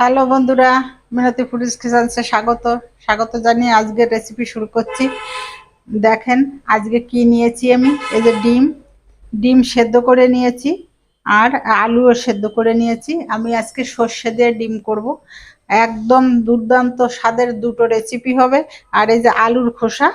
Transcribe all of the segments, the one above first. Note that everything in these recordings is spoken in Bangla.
হ্যালো বন্ধুরা, মিনতি ফুডিস কিচেন্সে স্বাগত। স্বাগত জানিয়ে আজকে রেসিপি শুরু করছি। দেখেন আজকে কি নিয়েছি আমি? এই যে ডিম। ডিম সেদ্ধ করে নিয়েছি আর আলুও সেদ্ধ করে নিয়েছি। আমি আজকে সর্ষে দিয়ে ডিম করব। একদম দুর্দান্ত স্বাদের দুটো রেসিপি হবে। আর এই যে আলুর খোসা।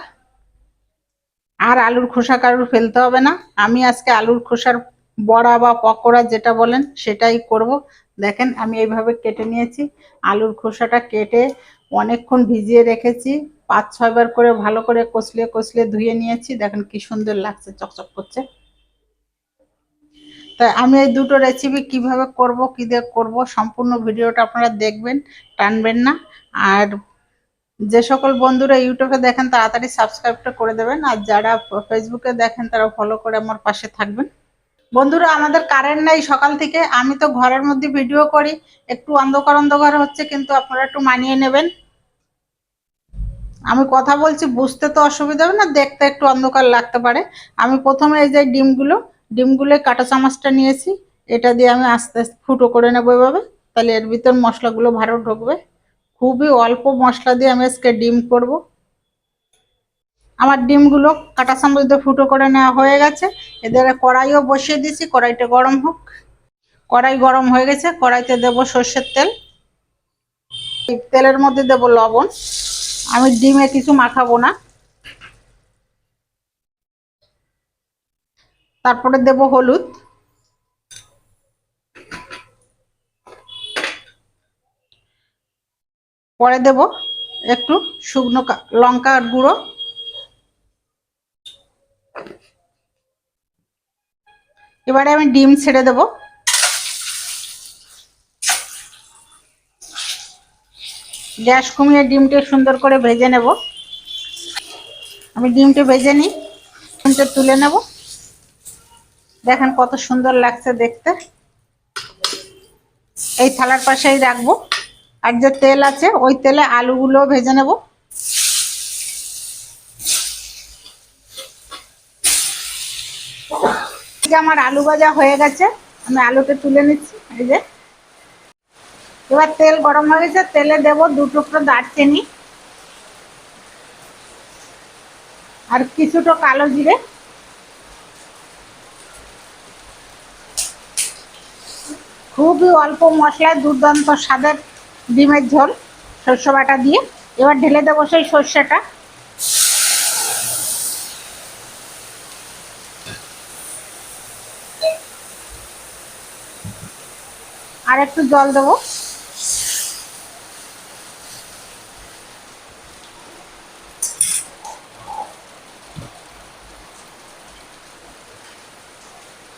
আর আলুর খোসা কারুর ফেলতে হবে না। আমি আজকে আলুর খোসার বড়া বা পকোড়া যেটা বলেন সেটাই করব। দেখেন, আমি এইভাবে কেটে নিয়েছি। আলুর খোসাটা কেটে অনেকক্ষণ ভিজিয়ে রেখেছি। পাঁচ ছয়বার করে ভালো করে কষলিয়ে কষলিয়ে ধুয়ে নিয়েছি। দেখেন কি সুন্দর লাগছে, চকচক করছে। তাই আমি এই দুটো রেসিপি কীভাবে করব, কি দিয়ে করব, সম্পূর্ণ ভিডিওটা আপনারা দেখবেন, টানবেন না। আর যে সকল বন্ধুরা ইউটিউবে দেখেন, তাড়াতাড়ি সাবস্ক্রাইবটা করে দেবেন। আর যারা ফেসবুকে দেখেন, তারা ফলো করে আমার পাশে থাকবেন। বন্ধুরা, আমাদের কারেন্ট নাই, সকাল থেকে। আমি তো ঘরের মধ্যে ভিডিও করি, একটু অন্ধকার অন্ধকার হচ্ছে, কিন্তু আপনারা একটু মানিয়ে নেবেন। আমি কথা বলছি, বুঝতে তো অসুবিধা হবে না, দেখতে একটু অন্ধকার লাগতে পারে। আমি প্রথমে এই যে ডিমগুলো ডিমগুলো কাঁটা চামচটা নিয়েছি, এটা দিয়ে আমি আস্তে আস্তে ফুটো করে নেব এভাবে। তাহলে এর ভিতর মশলাগুলো ভালো ঢুকবে। খুবই অল্প মশলা দিয়ে আমি আজকে ডিম করব। আমার ডিমগুলো কাঁটা চামচ দিয়ে ফুটো করে নেওয়া হয়ে গেছে। এদের কড়াইও বসিয়ে দিয়েছি, কড়াইটা গরম হোক। কড়াই গরম হয়ে গেছে, কড়াইতে দেব সর্ষের তেল। তেলের মধ্যে দেব লবণ। আমি ডিমে কিছু মাখাবো না। তারপরে দেব হলুদ। পরে দেব একটু শুকনো লঙ্কার গুঁড়ো। এবারে আমি ডিম ছেড়ে দেব। গ্যাস কমিয়ে ডিমটা সুন্দর করে ভেজে নেব। আমি ডিমটা ভেজে নিই, ডিমটা তুলে নেব। দেখেন কত সুন্দর লাগছে দেখতে। এই থালার পাশেই রাখব। আর যে তেল আছে, ওই তেলে আলুগুলো ভেজে নেব। আমার আলু ভাজা হয়ে গেছে। আমি আলুটা তুলে নিচ্ছি, এই যে। এবার তেল গরম হয়ে গেছে, তেলে দেব দু টুকরো দারচিনি আর কিছুটা কালো জিরে। খুবই অল্প মশলায় দুর্দান্ত স্বাদের ডিমের ঝোল, সর্ষে বাটা দিয়ে। এবার ঢেলে দেবো সেই সর্ষেটা। আর একটু জল দেবো।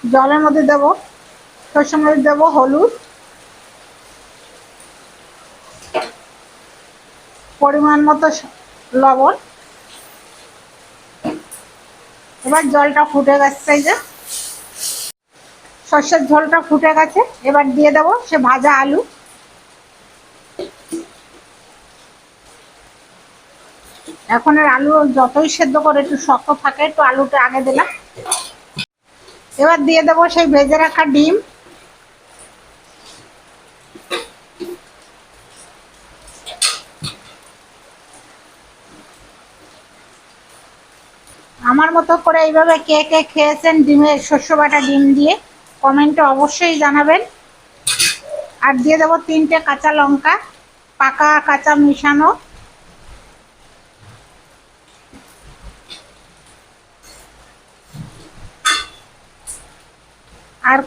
জলের মধ্যে দেব, সর্ষের মধ্যে দেবো হলুদ। পরিমাণ মতো লবণ। এবার জলটা ফুটে গেছে যে। সর্ষের ঝোলটা ফুটে গেছে, এবার দিয়ে দেবো সে ভাজা আলু। এখন এর আলু যতই সেদ্ধ করে, একটু শক্ত থাকে, একটু আলুটা আগে দিলাম। এবার দিয়ে দেবো সেই ভেজে রাখা ডিম। আমার মতো করে এইভাবে কে কে খেয়েছেন ডিমের শস্য বাটা ডিম দিয়ে? কমেন্টে অবশ্যই জানাবেন। আর দিয়ে দেবো তিনটে কাঁচা লঙ্কা, পাকা কাঁচা মিশানো। আর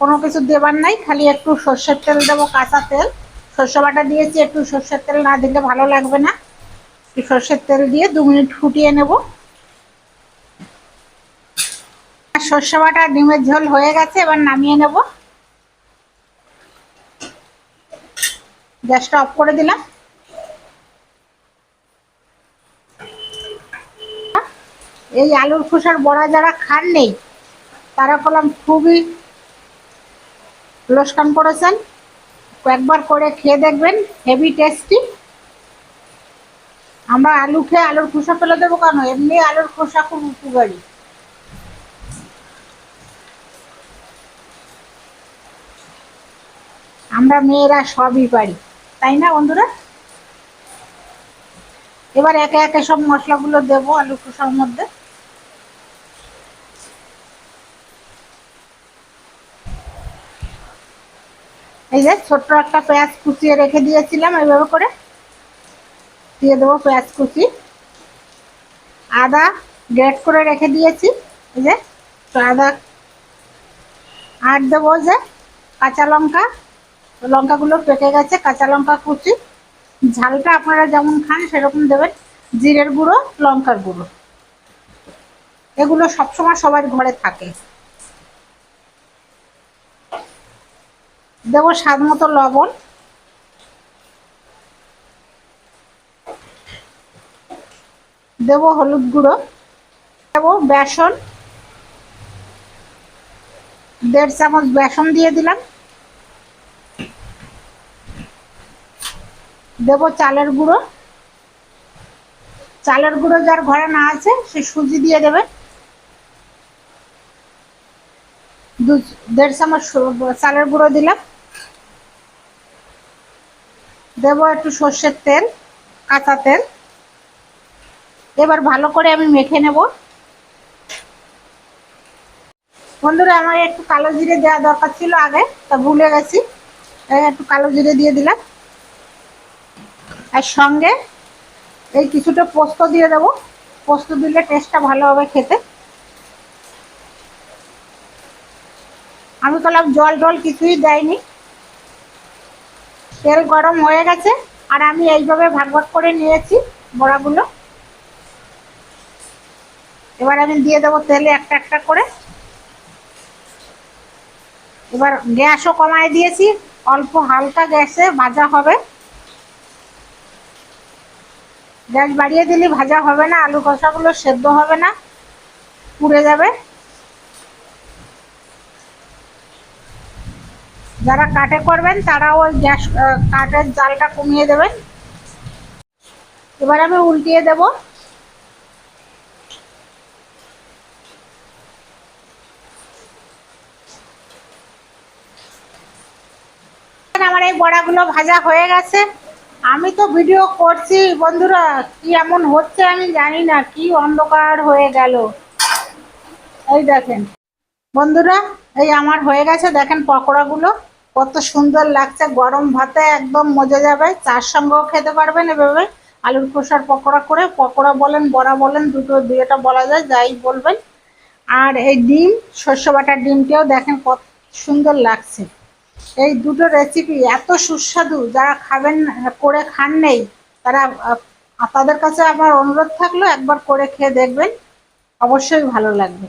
কোনো কিছু দেবার নাই, খালি একটু সর্ষের তেল দেবো, কাঁচা তেল। সর্ষ বাটা দিয়েছি, একটু সর্ষের তেল না দিলে ভালো লাগবে না। সর্ষের তেল দিয়ে দু মিনিট ফুটিয়ে নেব। সর্ষে বাটা ডিমের ঝোল হয়ে গেছে, এবার নামিয়ে নেব। গ্যাসটা অফ করে দিলাম। এই আলুর খোসার বড়া যারা খান নেই, তারা করলাম খুবই লোসকান করেছেন। একবার করে খেয়ে দেখবেন, হেভি টেস্টি। আমরা আলু খেয়ে আলুর খোসা ফেলে দেবো কেন? এমনি আলুর খোসা খুব উপকারী। আমরা মেয়েরা সবই পারি, তাই না বন্ধুরা? এবার একে একে সব মশলাগুলো দেবো আলু কষার মধ্যে। এই যে ছোট্ট একটা পেঁয়াজ কুচিয়ে রেখে দিয়েছিলাম এইভাবে করে। দিয়ে দেবো পেঁয়াজ কুচি। আদা গ্রেট করে রেখে দিয়েছি, এই যে আদা। আর দেবো যে কাঁচা লঙ্কা। লঙ্কাগুলো পেকে গেছে, কাঁচা লঙ্কা কুচি। ঝালটা আপনারা যেমন খান, সেরকম দেবেন। জিরের গুঁড়ো, লঙ্কার গুঁড়ো। এগুলো সবসময় সবার ঘরে থাকে। দেবো স্বাদ মতো লবণ। দেব হলুদ গুঁড়ো। দেব বেসন। দেড় চামচ বেসন দিয়ে দিলাম। দেব চালের গুঁড়ো। চালের গুঁড়ো যার ঘরে না আছে, সে সুজি দিয়ে দেবে। দু, দেড় চামচ চালের গুঁড়ো দিলাম। দেবো একটু সর্ষের তেল, কাঁচা তেল। এবার ভালো করে আমি মেখে নেব। বন্ধুরা, আমার একটু কালো জিরে দেওয়া দরকার ছিল আগে, তা ভুলে গেছি। একটু কালো জিরে দিয়ে দিলাম। আর সঙ্গে এই কিছুটা পোস্ত দিয়ে দেবো। পোস্ত দিলে টেস্টটা ভালো হবে খেতে। আমি করলাম জল টল কিছুই দেয়নি। তেল গরম হয়ে গেছে আর আমি এইভাবে ভাগ ভাগ করে নিয়েছি বড়াগুলো। এবার আমি দিয়ে দেবো তেলে একটা একটা করে। এবার গ্যাসও কমায় দিয়েছি, অল্প হালকা গ্যাসে ভাজা হবে। গ্যাস বাড়িয়ে দিলে, ভাজা হবে না, আলু কষাগুলো সেদ্ধ হবে না, পুড়ে যাবে। যারা কাটে করবেন, তারা ওই গ্যাস কাঠের জালটা কমিয়ে দেবেন। এবার আমি উল্টিয়ে দেব। আমার এই বড়াগুলো ভাজা হয়ে গেছে। আমি তো ভিডিও করছি, বন্ধুরা, কি এমন হচ্ছে আমি জানি না, কি অন্ধকার হয়ে গেল। এই দেখেন, বন্ধুরা, এই আমার হয়ে গেছে, দেখেন পকোড়াগুলো, কত সুন্দর লাগছে, গরম ভাতে একদম মজে যাবে, চার সঙ্গেও খেতে পারবেন এভাবে, আলুর খোসার পকোড়া করে, পকোড়া বলেন, বড়া বলেন, দুটো, দুইটা বলা যায়, যাই বলবেন। আর এই ডিম শস্য বাটার ডিমটাও দেখেন কত সুন্দর লাগছে। এই দুটো রেসিপি এত সুস্বাদু, যারা খাবেন, করে খান নেই, তারা তাদের কাছে আমার অনুরোধ থাকল, একবার করে খেয়ে দেখবেন, অবশ্যই ভালো লাগবে।